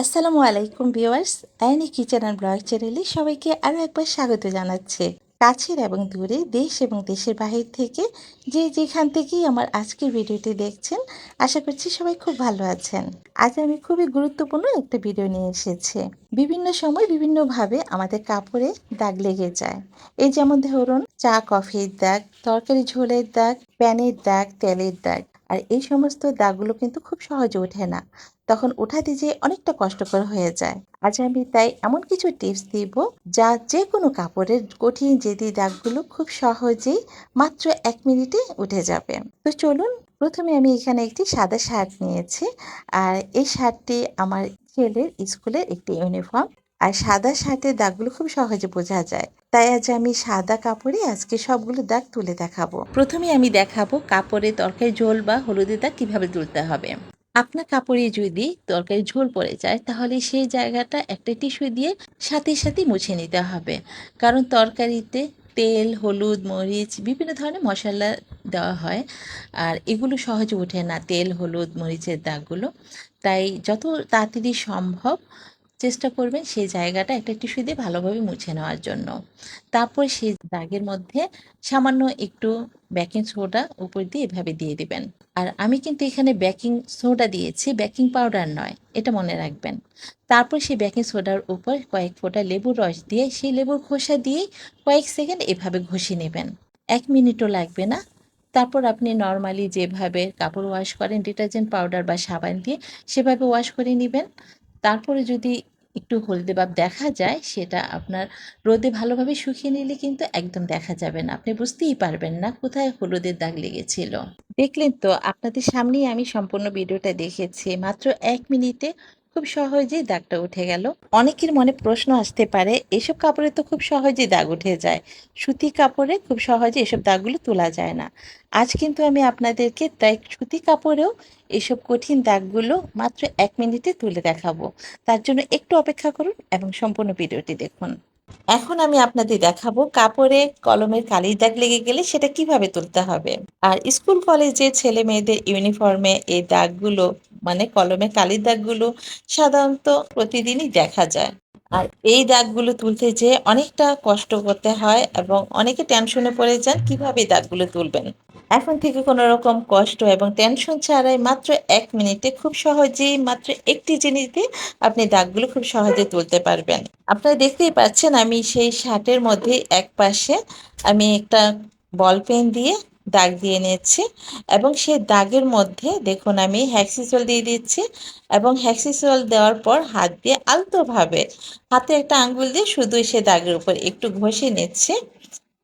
আসসালামু আলাইকুম ভিউয়ার্স, আইনি কিচেন অ্যান্ড ব্লগ চ্যানেলে সবাইকে আরও একবার স্বাগত জানাচ্ছে। কাছের এবং দূরে দেশ এবং দেশের বাহির থেকে যে যেখান থেকেই আমার আজকের ভিডিওটি দেখছেন, আশা করছি সবাই খুব ভালো আছেন। আজ আমি খুবই গুরুত্বপূর্ণ একটা ভিডিও নিয়ে এসেছি। বিভিন্ন সময় বিভিন্নভাবে আমাদের কাপড়ে দাগ লেগে যায়। এই যেমন ধরুন, চা, কফির দাগ, তরকারি ঝোলের দাগ, প্যানের দাগ, তেলের দাগ। আর এই সমস্ত দাগগুলো কিন্তু খুব সহজে ওঠে না। তখন ওঠাতে যেয়ে অনেকটা কষ্টকর হয়ে যায়। আজ আমি তাই এমন কিছু টিপস দিব যা যে কোনো কাপড়ের কঠিন যেদি দাগগুলো খুব সহজেই মাত্র এক মিনিটে উঠে যাবে। তো চলুন, প্রথমে আমি এখানে একটি সাদা শার্ট নিয়েছি। আর এই শার্টটি আমার ছেলের স্কুলের একটি ইউনিফর্ম। আর সাদা শার্টের দাগগুলো খুব সহজে বোঝা যায়। তাই আজ আমি সাদা কাপড়ে আজকে সবগুলো দাগ তুলে দেখাবো। প্রথমে আমি দেখাবো কাপড়ে তরকারি ঝোল বা হলুদের দাগ কীভাবে তুলতে হবে। আপনার কাপড়ে যদি তরকারি ঝোল পড়ে যায়, তাহলে সেই জায়গাটা একটা টিস্যু দিয়ে সাথে সাথে মুছে নিতে হবে। কারণ তরকারিতে তেল, হলুদ, মরিচ, বিভিন্ন ধরনের মশলা দেওয়া হয়। আর এগুলো সহজে ওঠে না, তেল, হলুদ, মরিচের দাগগুলো। তাই যত তাড়াতাড়ি সম্ভব চেষ্টা করবেন সেই জায়গাটা একটা টিস্যু দিয়ে ভালোভাবে মুছে নেওয়ার জন্য। তারপর সেই দাগের মধ্যে সামান্য একটু বেকিং সোডা উপর দিয়ে এভাবে দিয়ে দিবেন। আর আমি কিন্তু এখানে বেকিং সোডা দিয়েছি বেকিং পাউডার নয়, এটা মনে রাখবেন। তারপর সেই বেকিং সোডার উপর কয়েক ফোঁটা লেবুর রস দিয়ে সেই লেবুর খোসা দিয়ে কয়েক সেকেন্ড এভাবে ঘষে নেবেন। এক মিনিটও লাগবে না। তারপর আপনি নর্মালি যেভাবে কাপড় ওয়াশ করেন ডিটারজেন্ট পাউডার বা সাবান দিয়ে সেভাবে ওয়াশ করে নেবেন। তারপরে যদি একটু হলদে ভাব দেখা যায়, সেটা আপনার রোদে ভালোভাবে শুকিয়ে নিলে কিন্তু একদম দেখা যাবে না। আপনি বুঝতেই পারবেন না কোথায় হলুদের দাগ লেগেছিল। দেখলেন তো, আপনাদের সামনেই আমি সম্পূর্ণ ভিডিওটা দেখেছি। মাত্র এক মিনিটে খুব সহজেই দাগটা উঠে গেল। অনেকের মনে প্রশ্ন আসতে পারে, এসব কাপড়ে তো খুব সহজেই দাগ উঠে যায়। সুতি কাপড়ে খুব সহজে এসব দাগগুলো তোলা যায় না। আজ কিন্তু আমি আপনাদেরকে তাই সুতি কাপড়েও এসব কঠিন দাগগুলো মাত্র এক মিনিটে তুলে দেখাবো। তার জন্য একটু অপেক্ষা করুন এবং সম্পূর্ণ ভিডিওটি দেখুন। এখন আমি আপনাদের দেখাবো কাপড়ে কলমের কালির দাগ লেগে গেলে সেটা কীভাবে তুলতে হবে। আর স্কুল, কলেজে ছেলে মেয়েদের ইউনিফর্মে এই দাগগুলো মানে কলমে কালির দাগগুলো সাধারণত প্রতিদিনই দেখা যায়। আর এই দাগগুলো তুলতে যেয়ে অনেকটা কষ্ট করতে হয় এবং অনেকে টেনশনে পড়ে যান কীভাবে দাগগুলো তুলবেন। এখন থেকে কোনো রকম কষ্ট এবং টেনশন ছাড়াই মাত্র এক মিনিটে খুব সহজেই মাত্র একটি জিনিস দিয়ে আপনি দাগগুলো খুব সহজে তুলতে পারবেন। আপনারা দেখতেই পাচ্ছেন আমি সেই শার্টের মধ্যে এক পাশে আমি একটা বল পেন দিয়ে দাগ দিয়ে নিচ্ছি এবং সেই দাগের মধ্যে দেখুন আমি হ্যাক্সিসল দিয়ে দিচ্ছি এবং হ্যাক্সিসল দেওয়ার পর হাত দিয়ে আলতোভাবে, হাতে একটা আঙ্গুল দিয়ে শুধু সে দাগের উপর একটু ঘষে নিচ্ছে।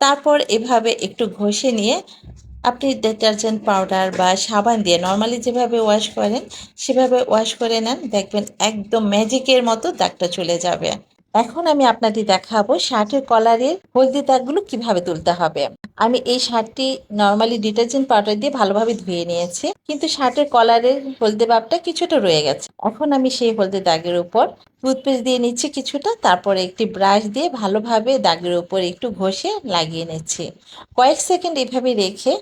তারপর এভাবে একটু ঘষে নিয়ে আপনি ডিটারজেন্ট পাউডার বা সাবান দিয়ে নর্মালি যেভাবে ওয়াশ করেন, সেভাবে ওয়াশ করে নেন, দেখবেন একদম ম্যাজিকের মতো দাগটা চলে যাবে। এখন আমি আপনাদের দেখাবো শার্টের কলারের হলদি দাগগুলো কীভাবে তুলতে হবে। আমি এই শার্টটি নর্মালি ডিটারজেন্ট পাউডার দিয়ে ভালোভাবে ধুয়ে নিয়েছি, কিন্তু শার্টের কলারের হলদে ভাবটা কিছুটা রয়ে গেছে। এখন আমি সেই হলদে দাগের উপর টুথপেস্ট দিয়ে নিচ্ছি কিছুটা, তারপরে একটি ব্রাশ দিয়ে ভালোভাবে দাগের উপর একটু ঘষে লাগিয়ে নিচ্ছি। কয়েক সেকেন্ড এভাবে রেখে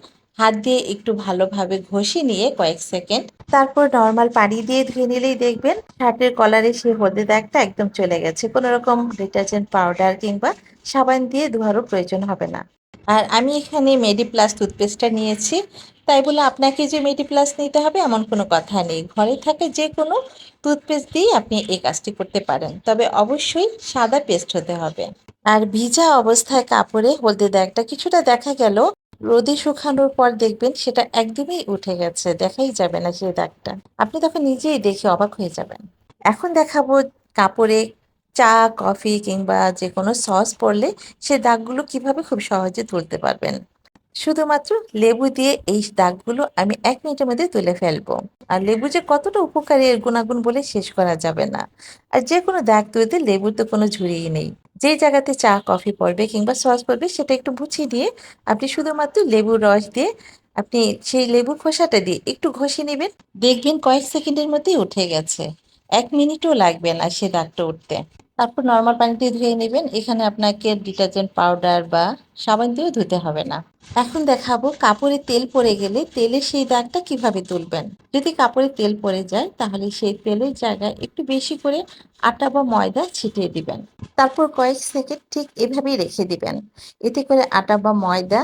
হাত দিয়ে একটু ভালোভাবে ঘষে নিয়ে কয়েক সেকেন্ড। তারপর নর্মাল পানি দিয়ে ধুয়ে নিলেই দেখবেন শার্টের কলারে সেই হলদে দাগটা একদম চলে গেছে। কোনো রকম ডিটারজেন্ট পাউডার কিংবা সাবান দিয়ে ধোয়ারও প্রয়োজন হবে না। আর আমি এখানে মেডি প্লাস টুথপেস্টটা নিয়েছি। তাই বলে আপনাকে যে মেডি প্লাস নিতে হবে এমন কোনো কথা নেই। ঘরে থাকে যে কোনো টুথপেস্ট দিয়েই আপনি এই কাজটি করতে পারেন। তবে অবশ্যই সাদা পেস্ট হতে হবে। আর ভিজা অবস্থায় কাপড়ে হলদে দাগটা কিছুটা দেখা গেল। রোদে শুকানোর পর দেখবেন সেটা একদমই উঠে গেছে, দেখাই যাবে না সেই দাগটা। আপনি তখন নিজেই দেখে অবাক হয়ে যাবেন। এখন দেখাবো কাপড়ে চা, কফি কিংবা যে কোনো সস পড়লে সে দাগগুলো কীভাবে খুব সহজে তুলতে পারবেন। শুধুমাত্র লেবু দিয়ে এই দাগগুলো আমি এক মিনিটের মধ্যে তুলে ফেলব। আর লেবু যে কতটা উপকারী এর গুণাগুণ বলে শেষ করা যাবে না। আর যে কোনো দাগ তুলতে লেবুর তো কোনো ঝুড়িই নেই। যে জায়গাতে চা, কফি পড়বে কিংবা সস পড়বে সেটা একটু মুছিয়ে দিয়ে আপনি শুধুমাত্র লেবুর রস দিয়ে আপনি সেই লেবুর খোসাটা দিয়ে একটু ঘষে নেবেন। দেখবেন কয়েক সেকেন্ডের মধ্যেই উঠে গেছে। এক মিনিটও লাগবে না সে দাগটা উঠতে। তারপর নর্মাল পানি দিয়ে ধুয়ে নেবেন। এখানে আপনাকে ডিটারজেন্ট পাউডার বা সাবান দিয়েও ধুতে হবে না। এখন দেখাবো কাপড়ে তেল পড়ে গেলে তেলের সেই দাগটা কীভাবে তুলবেন। যদি কাপড়ে তেল পড়ে যায়, তাহলে সেই তেলের জায়গায় একটু বেশি করে আটা বা ময়দা ছিটিয়ে দিবেন। তারপর কয়েক সেকেন্ড ঠিক এভাবেই রেখে দিবেন। এতে করে আটা বা ময়দা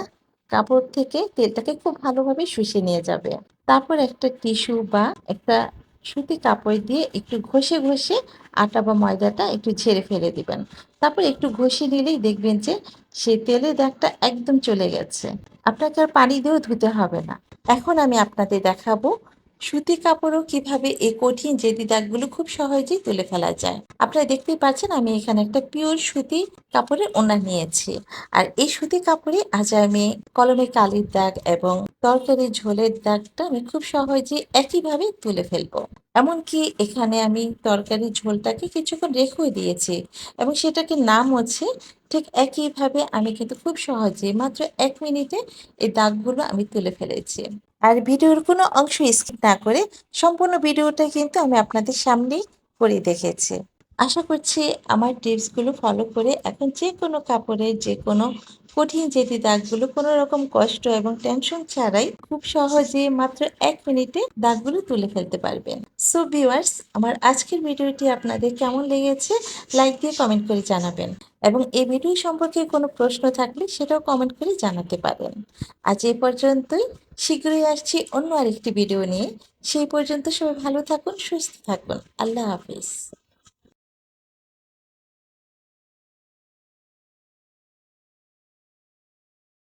কাপড় থেকে তেলটাকে খুব ভালোভাবে শুষে নিয়ে যাবে। তারপর একটা টিস্যু বা একটা সুতি কাপড় দিয়ে একটু ঘষে ঘষে আটা বা ময়দাটা একটু ঝেড়ে ফেলে দিবেন। তারপর একটু ঘষে নিলেই দেখবেন যে সেই তেলের দাগটা একদম চলে গেছে। আপনাকে আর পানি দিয়েও ধুতে হবে না। এখন আমি আপনাদের দেখাবো সুতি কাপড়ও কীভাবে এই কঠিন জেদি দাগগুলো খুব সহজেই তুলে ফেলা যায়। আপনারা দেখতেই পাচ্ছেন আমি এখানে একটা পিওর সুতি কাপড়ের ওনা নিয়েছি। আর এই সুতি কাপড়ে আজ আমি কলমে কালির দাগ এবং তরকারি ঝোলের দাগটা আমি খুব সহজে একইভাবে তুলে ফেলব। এমনকি এখানে আমি তরকারি ঝোলটাকে কিছুক্ষণ রেখেও দিয়েছি এবং সেটাকে নাম হচ্ছে ঠিক একইভাবে আমি কিন্তু খুব সহজে মাত্র এক মিনিটে এই দাগগুলো আমি তুলে ফেলেছি। আর ভিডিওর কোনো অংশ স্কিপ না করে সম্পূর্ণ ভিডিওটা কিন্তু আমি আপনাদের সামনেই করে দেখেছি। আশা করছি আমার টিপসগুলো ফলো করে এখন যে কোনো কাপড়ের যে কোনো কঠিন যেটি দাগগুলো কোনো রকম কষ্ট এবং টেনশন ছাড়াই খুব সহজে মাত্র এক মিনিটে দাগগুলো তুলে ফেলতে পারবেন। সো ভিউয়ার্স আমার আজকের ভিডিওটি আপনাদের কেমন লেগেছে লাইক দিয়ে কমেন্ট করে জানাবেন এবং এই ভিডিও সম্পর্কে কোনো প্রশ্ন থাকলে সেটাও কমেন্ট করে জানাতে পারেন। আজ এই পর্যন্তই, শীঘ্রই আসছি অন্য আরেকটি ভিডিও নিয়ে। সেই পর্যন্ত সবাই ভালো থাকুন, সুস্থ থাকুন। আল্লাহ হাফিজ।